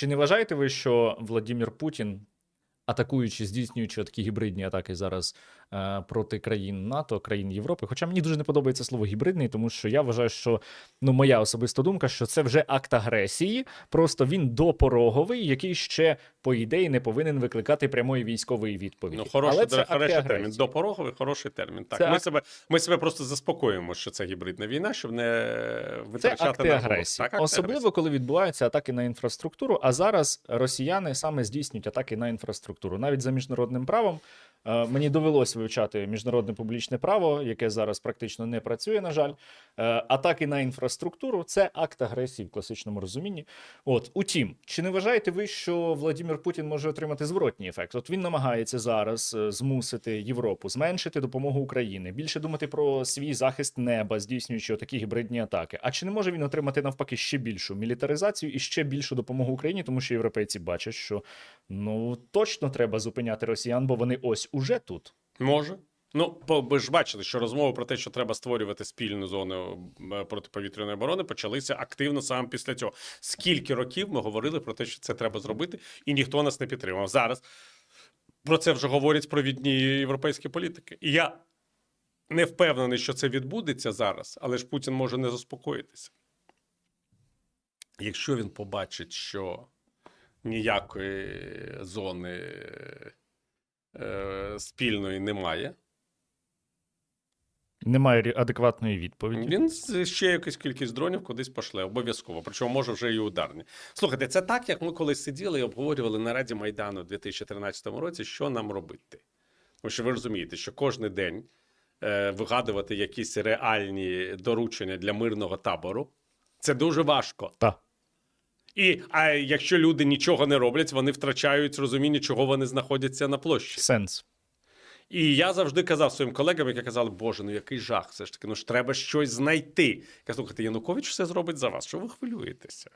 Чи не вважаєте ви, що Владимир Путін, атакуючи, здійснюючи такі гібридні атаки зараз е, проти країн НАТО, країн Європи? Хоча мені дуже не подобається слово гібридний, тому що я вважаю, що ну моя особиста думка, що це вже акт агресії, просто він допороговий, який ще, по ідеї, не повинен викликати прямої військової відповіді. Ну, хороший, Але це хороший термін. Допороговий, хороший термін. Так, Це ми, ак- себе, ми себе просто заспокоюємо, що це гібридна війна, щоб не витрачати на агресії, Так, особливо агресії. коли відбуваються атаки на інфраструктуру. А зараз росіяни саме здійснюють атаки на інфраструктуру. Навіть за міжнародним правом мені довелось вивчати міжнародне публічне право, яке зараз практично не працює. На жаль, Е, атаки на інфраструктуру це акт агресії в класичному розумінні. От утім, чи не вважаєте ви, що Владимир Путін може отримати зворотній ефект? От він намагається зараз е, змусити Європу зменшити допомогу Україні, більше думати про свій захист неба, здійснюючи такі гібридні атаки. А чи не може він отримати навпаки ще більшу мілітаризацію і ще більшу допомогу Україні, тому що європейці бачать, що ну точно треба зупиняти росіян, бо вони ось уже тут. Може. Ну, ви ж бачили, що розмови про те, що треба створювати спільну зону е, протиповітряної оборони, почалися активно саме після цього. Скільки років ми говорили про те, що це треба зробити, і ніхто нас не підтримав. Зараз про це вже говорять провідні європейські політики. І я не впевнений, що це відбудеться зараз, але ж Путін може не заспокоїтися. Якщо він побачить, що ніякої зони е, спільної немає, Немає адекватної відповіді. він ще якусь кількість дронів кудись пошле, обов'язково. Причому може вже і ударні. Слухайте, це так, як ми колись сиділи і обговорювали на Раді Майдану у 2013 році, що нам робити. Тому що ви розумієте, що кожен день е, вигадувати якісь реальні доручення для мирного табору це дуже важко. Та. І а якщо люди нічого не роблять, вони втрачають розуміння, чого вони знаходяться на площі. Сенс. І я завжди казав своїм колегам, які казали, Боже, ну який жах, все ж таки, ну ж треба щось знайти. Я слухайте, Янукович все зробить за вас. Що ви хвилюєтеся?